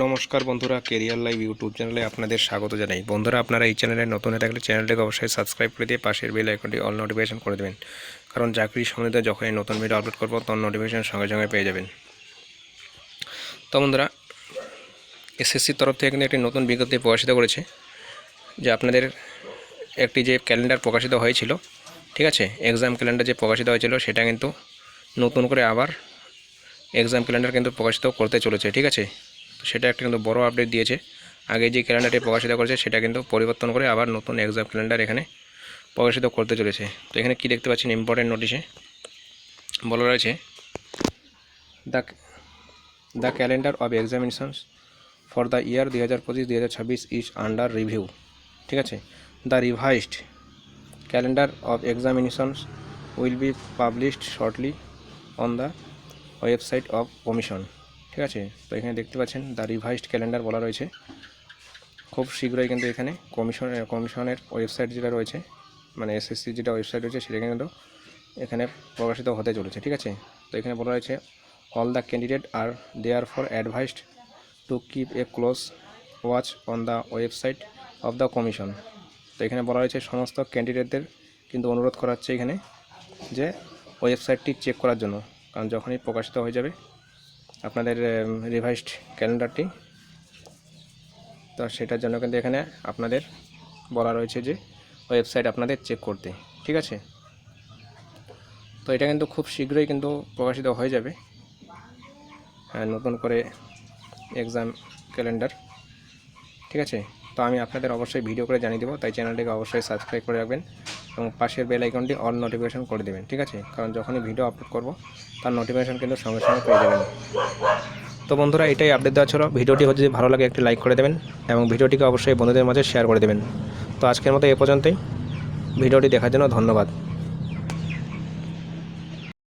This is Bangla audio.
নমস্কার বন্ধুরা কেরিয়ার লাইভ ইউটিউব চ্যানেলে আপনাদের স্বাগত জানাই। বন্ধুরা, আপনারা এই চ্যানেলে নতুন হয়ে থাকলে চ্যানেলটিকে অবশ্যই সাবস্ক্রাইব করে দিয়ে পাশের বেল আইকনটি অল নোটিফিকেশন করে দেবেন। কারণ চাকরি সম্বন্ধে যখনই নতুন ভিডিও আপলোড করব, তখন নোটিফিকেশন সঙ্গে সঙ্গে পেয়ে যাবেন। তো বন্ধুরা এসএসসির তরফ থেকে কিন্তু একটি নতুন বিজ্ঞপ্তি প্রকাশিত করেছে, যে আপনাদের একটি যে ক্যালেন্ডার প্রকাশিত হয়েছিল, ঠিক আছে? এক্সাম ক্যালেন্ডার যে প্রকাশিত হয়েছিল, সেটা কিন্তু নতুন করে আবার এক্সাম ক্যালেন্ডার কিন্তু প্রকাশিত করতে চলেছে, ঠিক আছে? সেটা একটা কিন্তু বড় আপডেট দিয়েছে। আগে যে ক্যালেন্ডারটি প্রকাশিত করেছে, সেটা কিন্তু পরিবর্তন করে আবার নতুন এক্সাম ক্যালেন্ডার এখানে প্রকাশিত করতে চলেছে। তো এখানে কি দেখতে পাচ্ছেন ইম্পর্টেন্ট নোটিশে বলা রয়েছে the the calendar of examinations for the year দুই হাজার পঁচিশ দুই হাজার ছাব্বিশ ইজ আন্ডার রিভিউ ঠিক আছে? The revised calendar of examinations will be published shortly on the website of commission ঠিক আছে? তো এখানে দেখতে পাচ্ছেন দ্য রিভাইসড ক্যালেন্ডার বলা রয়েছে। খুব শীঘ্রই কিন্তু এখানে কমিশন কমিশনের ওয়েবসাইট যেটা রয়েছে মানে এসএসসি যেটা ওয়েবসাইট রয়েছে, সেটা কিন্তু এখানে প্রকাশিত হতে চলেছে, ঠিক আছে? তো এখানে বলা রয়েছে all the candidate are therefore advised to keep a close watch on the website of the commission তো এখানে বলা হয়েছে সমস্ত ক্যান্ডিডেটদের কিন্তু অনুরোধ করা হচ্ছে এখানে যে ওয়েবসাইটটি চেক করার জন্য, কারণ যখনই প্রকাশিত হয়ে যাবে আপনাদের রিভাইসড ক্যালেন্ডারটি তো সেটার জন্য কিন্তু এখানে আপনাদের বলা রয়েছে যে ওয়েবসাইট আপনাদের চেক করতে, ঠিক আছে? তো এটা কিন্তু খুব শীঘ্রই কিন্তু প্রকাশিত হয়ে যাবে। নতুন করে এক্সাম ক্যালেন্ডার ঠিক আছে? তো আমি আপনাদের অবশ্যই ভিডিও করে জানিয়ে দেবো, তাই চ্যানেলটিকে অবশ্যই সাবস্ক্রাইব করে রাখবেন এবং পাশের বেল আইকনটি অল নোটিফিকেশান করে দেবেন, ঠিক আছে? কারণ যখনই ভিডিও আপলোড করব, তার নোটিফিকেশান কিন্তু সঙ্গে সঙ্গে পেয়ে যাবেন। তো বন্ধুরা, এটাই আপডেট দেওয়া ছিল। ভিডিওটি যদি ভালো লাগে, একটি লাইক করে দেবেন এবং ভিডিওটিকে অবশ্যই বন্ধুদের মাঝে শেয়ার করে দেবেন। তো আজকের মতো এ পর্যন্তই। ভিডিওটি দেখার জন্য ধন্যবাদ।